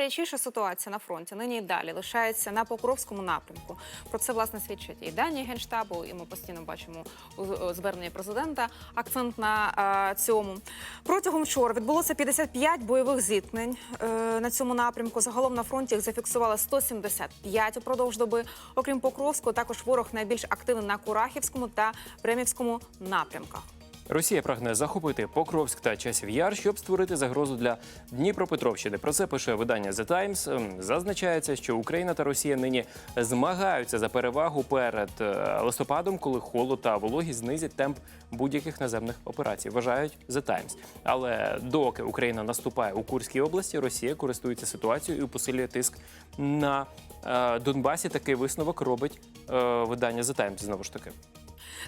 найгарячіша ситуація на фронті нині і далі лишається на Покровському напрямку. Про це власне свідчить і дані генштабу, і ми постійно бачимо у у зверненні президента акцент на а, цьому. Протягом вчора відбулося 55 бойових зіткнень е, на цьому напрямку. Загалом на фронті їх зафіксували 175 упродовж доби. Окрім Покровського, також ворог найбільш активний на Курахівському та Премівському напрямках. Росія прагне захопити Покровськ та Часів Яр, щоб створити загрозу для Дніпропетровщини. Про це пише видання The Times. Ем, Зазначається, що Україна та Росія нині змагаються за перевагу перед е, листопадом, коли холод та вологість знизять темп будь-яких наземних операцій. Вважають The Times. Але доки Україна наступає у Курській області, Росія користується ситуацією і посилює тиск на е, Донбасі. Такий висновок робить е, видання The Times, Знову ж таки.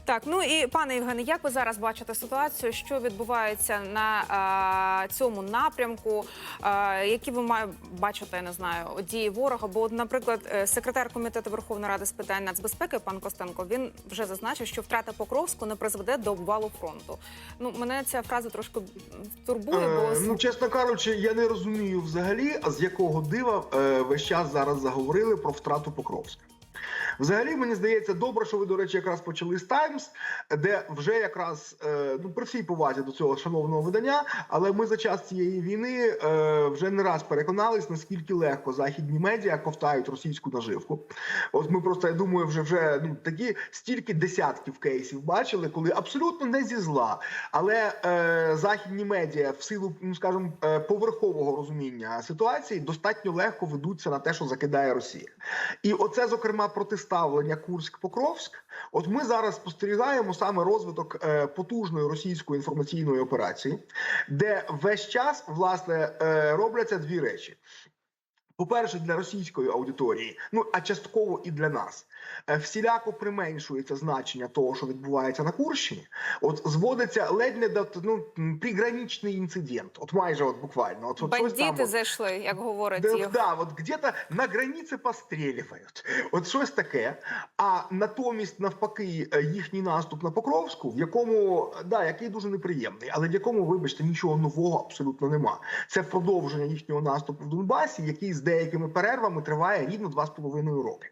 Так, ну і пане Євгене, як ви зараз бачите ситуацію, що відбувається на а, цьому напрямку? А, які ви має бачите, я не знаю, дії ворога? Бо, наприклад, е, секретар комітету Верховної Ради з питань нацбезпеки пан Костенко він вже зазначив, що втрата Покровську не призведе до обвалу фронту. Ну мене ця фраза трошки турбує, бо Е, ну, чесно кажучи, я не розумію взагалі, з якого дива е, весь час зараз заговорили про втрату Покровська. Взагалі, мені здається, добре, що ви, до речі, якраз почали з Таймс, де вже якраз е, ну при всій повазі до цього шановного видання, але ми за час цієї війни е, вже не раз переконались, наскільки легко західні медіа ковтають російську наживку. От ми просто я думаю, вже вже ну такі стільки десятків кейсів бачили, коли абсолютно не зі зла, але е, західні медіа в силу, ну скажімо, е, поверхового розуміння ситуації достатньо легко ведуться на те, що закидає Росія. І оце, зокрема, протиставлення Курськ-Покровськ. От ми зараз спостерігаємо саме розвиток е, потужної російської інформаційної операції, де весь час власне е, робляться дві речі. По-перше, для російської аудиторії, ну а частково і для нас, всіляко применшується значення того, що відбувається на Курщині. От зводиться ледь не до ну, приграничний інцидент. От майже от буквально. От, от бандити там, от- зайшли, як говорять. Да, да, от где-то на границі пострілюють. От щось таке. А натомість, навпаки, е, їхній наступ на Покровську, в якому да, який дуже неприємний, але в якому, вибачте, нічого нового абсолютно нема. Це продовження їхнього наступу в Донбасі, який з деякими перервами триває рівно два з половиною роки.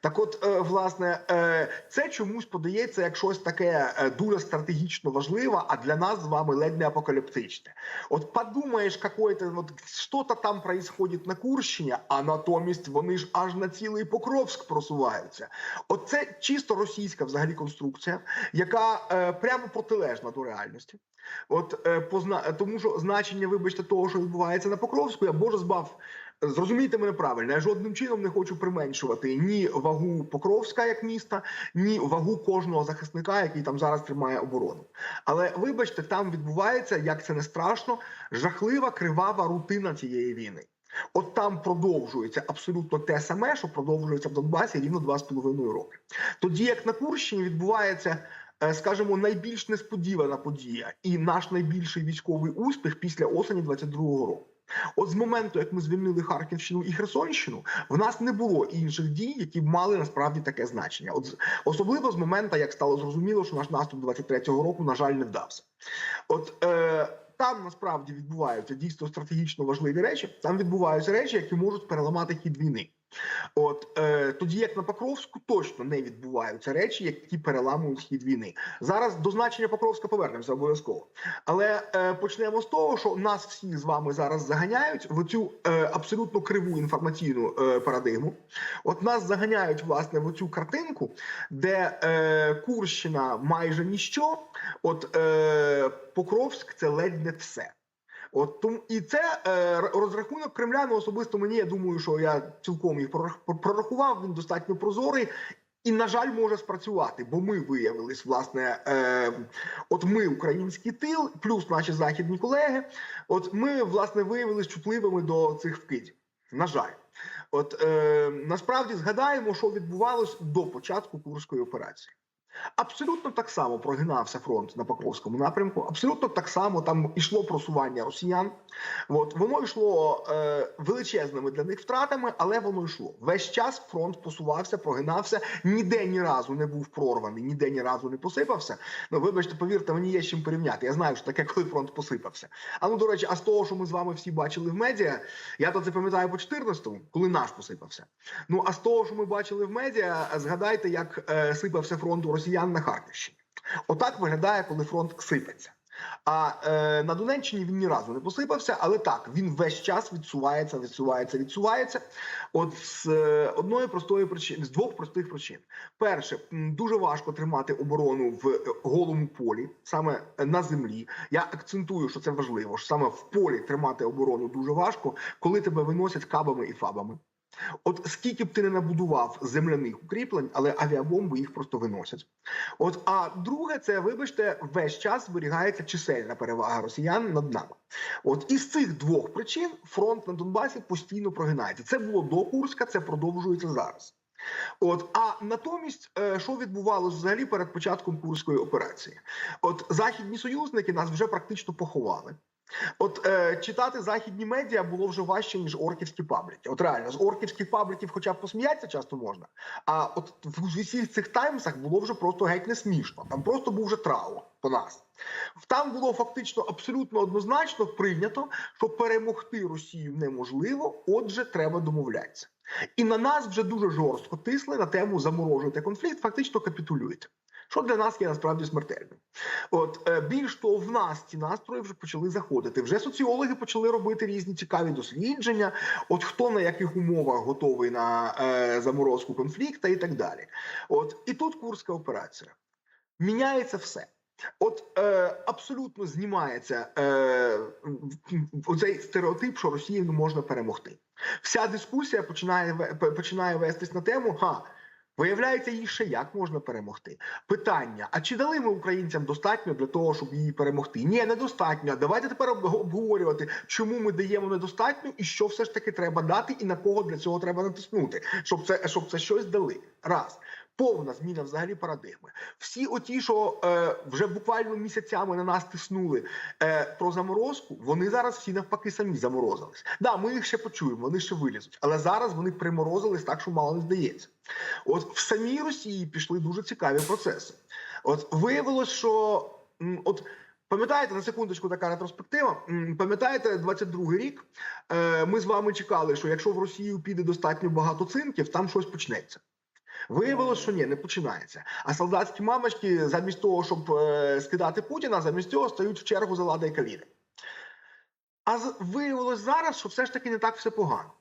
Так, от, е, власне, е, це чомусь подається як щось таке е, дуже стратегічно важливе, а для нас з вами ледь не апокаліптичне. От подумаєш, какое-то вот що-то там происходит на Курщині, а натомість вони ж аж на цілий Покровськ просуваються. От це чисто російська взагалі конструкція, яка е, прямо протилежна до реальності. От позна... тому, що значення, вибачте, того, що відбувається на Покровську, я боже збав. Зрозумійте мене правильно, я жодним чином не хочу применшувати ні вагу Покровська як міста, ні вагу кожного захисника, який там зараз тримає оборону. Але вибачте, там відбувається, як це не страшно, жахлива кривава рутина цієї війни. От там продовжується абсолютно те саме, що продовжується в Донбасі рівно два з половиною роки. Тоді як на Курщині відбувається. е, Скажімо, найбільш несподівана подія і наш найбільший військовий успіх після осені 22-го року. От з моменту, як ми звільнили Харківщину і Херсонщину, в нас не було інших дій, які б мали насправді таке значення. От особливо з моменту, як стало зрозуміло, що наш наступ 23-го року, на жаль, не вдався. От е, там насправді відбуваються дійсно стратегічно важливі речі. Там відбуваються речі, які можуть переламати хід війни. От е, тоді, як на Покровську, точно не відбуваються речі, які переламують хід війни. Зараз до значення Покровська повернемося обов'язково. Але е, почнемо з того, що нас всіх з вами зараз заганяють в цю е, абсолютно криву інформаційну е, парадигму. От нас заганяють власне в цю картинку, де е, Курщина майже ніщо, от е, Покровськ це ледь не все. От тому і це е, розрахунок Кремля. Ну особисто мені. Я думаю, що я цілком їх прорахував. Він достатньо прозорий. І, на жаль, може спрацювати, бо ми виявились, власне, е, от ми, український тил, плюс наші західні колеги. От ми, власне, виявились чутливими до цих вкидів. На жаль, от е, насправді згадаємо, що відбувалось до початку курської операції. Абсолютно так само прогинався фронт на Покровському напрямку. Абсолютно так само там ішло просування росіян. От воно йшло е, величезними для них втратами, але воно йшло. Весь час фронт посувався, прогинався. Ніде ні разу не був прорваний, ніде ні разу не посипався. Ну вибачте, повірте, мені є з чим порівняти. Я знаю, що таке, коли фронт посипався. А ну до речі, а з того, що ми з вами всі бачили в медіа, я то це пам'ятаю по 14-му, коли наш посипався. Ну а з того, що ми бачили в медіа, згадайте, як е, сипався фронт у росіян на Харківщині. Отак виглядає, коли фронт сипеться. А е, на Донеччині він ні разу не посипався, але так він весь час відсувається, відсувається, відсувається. От з е, одної простої причини, з двох простих причин. Перше, дуже важко тримати оборону в е, голому полі, саме е, на землі. Я акцентую, що це важливо. що Саме в полі тримати оборону дуже важко, коли тебе виносять кабами і фабами. От скільки б ти не набудував земляних укріплень, але авіабомби їх просто виносять. От а друге, це вибачте, весь час зберігається чисельна перевага росіян над нами. От із цих двох причин фронт на Донбасі постійно прогинається. Це було до Курська, це продовжується зараз. От а натомість, е, що відбувалося взагалі перед початком курської операції? От західні союзники нас вже практично поховали. От е, читати західні медіа було вже важче ніж орківські пабліки. От реально з орківських пабліків, хоча б посміятися часто можна. А от в усіх цих таймсах було вже просто геть не смішно. Там просто був вже траур по нас. Там було фактично абсолютно однозначно прийнято, що перемогти Росію неможливо, отже, треба домовлятися. І на нас вже дуже жорстко тисли на тему заморожуйте конфлікт, фактично капітулюйте. Що для нас є насправді смертельним. От е, більш того, в нас ці настрої вже почали заходити. Вже соціологи почали робити різні цікаві дослідження. От хто на яких умовах готовий на е, заморозку конфлікту і так далі. От і тут курська операція. Міняється все. От е, абсолютно знімається е, оцей стереотип, що Росію не можна перемогти. Вся дискусія починає починає вестись на тему. Ха, Виявляється, її ще як можна перемогти. Питання: а чи дали ми українцям достатньо для того, щоб її перемогти? Ні, недостатньо. Давайте тепер обговорювати, чому ми даємо недостатньо, і що все ж таки треба дати, і на кого для цього треба натиснути, щоб це щоб це щось дали. Раз. Повна зміна взагалі парадигми. Всі оті, що е, вже буквально місяцями на нас тиснули е, про заморозку, вони зараз всі навпаки самі заморозились. Да, ми їх ще почуємо, вони ще вилізуть, але зараз вони приморозились так, що мало не здається. От в самій Росії пішли дуже цікаві процеси. От виявилось, що от. Пам'ятаєте на секундочку така ретроспектива? Пам'ятаєте, 22-й рік е, ми з вами чекали, що якщо в Росію піде достатньо багато цинків, там щось почнеться. Виявилось, що ні, не починається. А солдатські мамочки, замість того, щоб е, скидати Путіна, замість цього стають в чергу за лада і каліни. А виявилось зараз, що все ж таки не так все погано.